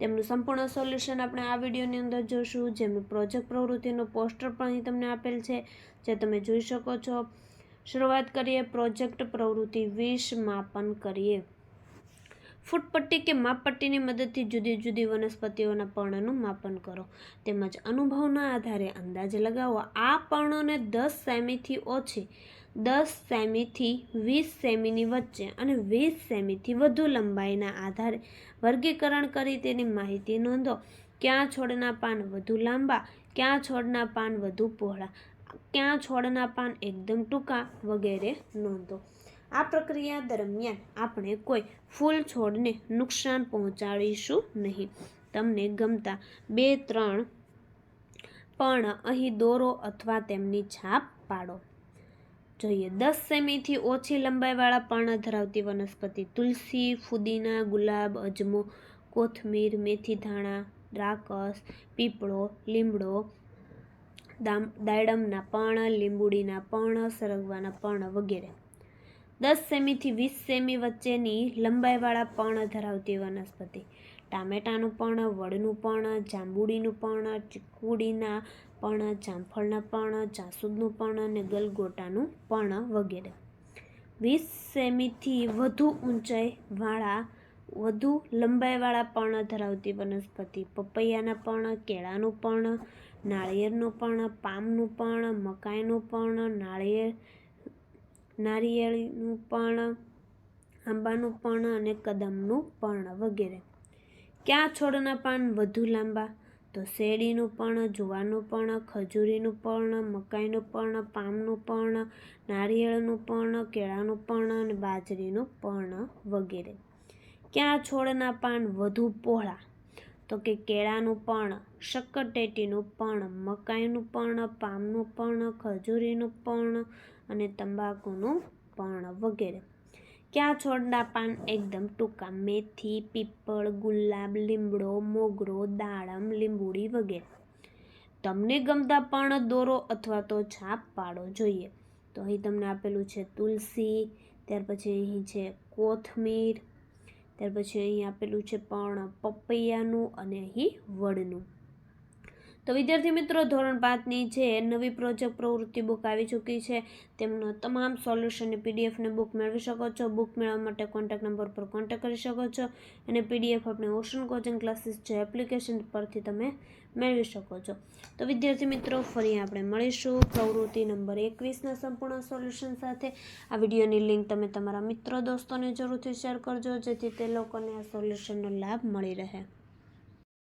તેમનું સંપૂર્ણ સોલ્યુશન આપણે આ વિડીયોની અંદર જોશું જેમનું પ્રોજેક્ટ પ્રવૃત્તિનું પોસ્ટર પણ અહીં તમને આપેલ છે, જે તમે જોઈ શકો છો. શરૂઆત કરીએ પ્રોજેક્ટ પ્રવૃત્તિ વીસ માપન કરીએ. ફૂટપટ્ટી કે માપપટ્ટીની મદદથી જુદી જુદી વનસ્પતિઓના પર્ણનું માપન કરો. તેમજ અનુભવના આધારે અંદાજ લગાવો. આ પર્ણોને દસ સેમીથી ઓછી, દસ સેમીથી વીસ સેમીની વચ્ચે અને વીસ સેમીથી વધુ લંબાઈના આધારે વર્ગીકરણ કરી તેની માહિતી નોંધો. ક્યાં છોડના પાન વધુ લાંબા, ક્યાં છોડના પાન વધુ પહોળા, ક્યાં છોડના પાન એકદમ ટૂંકા વગેરે નોંધો. આ પ્રક્રિયા દરમિયાન આપણે કોઈ ફૂલ છોડને નુકસાન પહોંચાડીશું નહીં. તમને ગમતા બે, ત્રણ પણ અહીં દોરો અથવા તેમની છાપ પાડો. જોઈએ, દસ સેમીથી ઓછી લંબાઈવાળા પર્ણ ધરાવતી વનસ્પતિ તુલસી, ફુદીના, ગુલાબ, અજમો, કોથમીર મેથી ધાણા દ્રાકસ પીપળો, લીમડો, દામ દાડમના પર્ણ લીંબુડીના પર્ણ સરગવાના પર્ણ વગેરે. દસ સેમીથી વીસ સેમી વચ્ચેની લંબાઈવાળા પર્ણ ધરાવતી વનસ્પતિ. ટામેટાનું પર્ણ, વડનું પર્ણ, જાંબુડીનું પર્ણ, ચીકુડીના પર્ણ, જામફળના પર્ણ, જાસૂદનું પર્ણ અને ગલગોટાનું પર્ણ વગેરે. વીસ સેમીથી વધુ ઊંચાઈવાળા વધુ લંબાઈવાળા પર્ણ ધરાવતી વનસ્પતિ. પપૈયાના પર્ણ, કેળાનું પર્ણ, નાળિયેરનું પર્ણ, પામનું પર્ણ, મકાઈનું પર્ણ, નાળિયેર નારિયેળીનું પર્ણ આંબાનું પર્ણ અને કદમનું પર્ણ વગેરે. ક્યાં છોડના પાન વધુ લાંબા? તો શેરડીનું પર્ણ જુવારનું પર્ણ ખજૂરીનું પર્ણ મકાઈનું પર્ણ પામનું પર્ણ નારિયેળનું પર્ણ કેળાનું પર્ણ અને બાજરીનું પર્ણ વગેરે. ક્યાં છોડના પાન વધુ પહોળા? તો કે કેળાનું પર્ણ શક્કરટેટીનું પર્ણ મકાઈનું પર્ણ પામનું પણ, ખજૂરીનું પર્ણ અને તંબાકુનું પર્ણ વગેરે. ક્યાં છોડના પાન એકદમ ટૂંકા? મેથી, પીપળ, ગુલાબ, લીમડો, મોગરો, દાડમ, લીંબુડી વગેરે. તમને ગમતા પણ દોરો અથવા તો છાપ પાડો જોઈએ. તો અહીં તમને આપેલું છે તુલસી, ત્યાર પછી અહીં છે કોથમીર, ત્યાર પછી અહીં આપેલું છે પર્ણ પપૈયાનું અને અહીં વડનું. તો વિદ્યાર્થી મિત્રો, ધોરણ પાંચની જે નવી પ્રોજેક્ટ પ્રવૃત્તિ બુક આવી ચૂકી છે, તેમનો તમામ સોલ્યુશનની પીડીએફને બુક મેળવી શકો છો. બુક મેળવવા માટે કોન્ટેક્ટ નંબર પર કોન્ટેક્ટ કરી શકો છો અને પીડીએફ આપણે ઓશન કોચિંગ ક્લાસીસ જે એપ્લિકેશન પરથી તમે મેળવી શકો છો. તો વિદ્યાર્થી મિત્રો, ફરી આપણે મળીશું પ્રવૃત્તિ નંબર એકવીસના સંપૂર્ણ સોલ્યુશન સાથે. આ વિડીયોની લિંક તમે તમારા મિત્રો, દોસ્તોને જરૂરથી શેર કરજો, જેથી તે લોકોને આ સોલ્યુશનનો લાભ મળી રહે.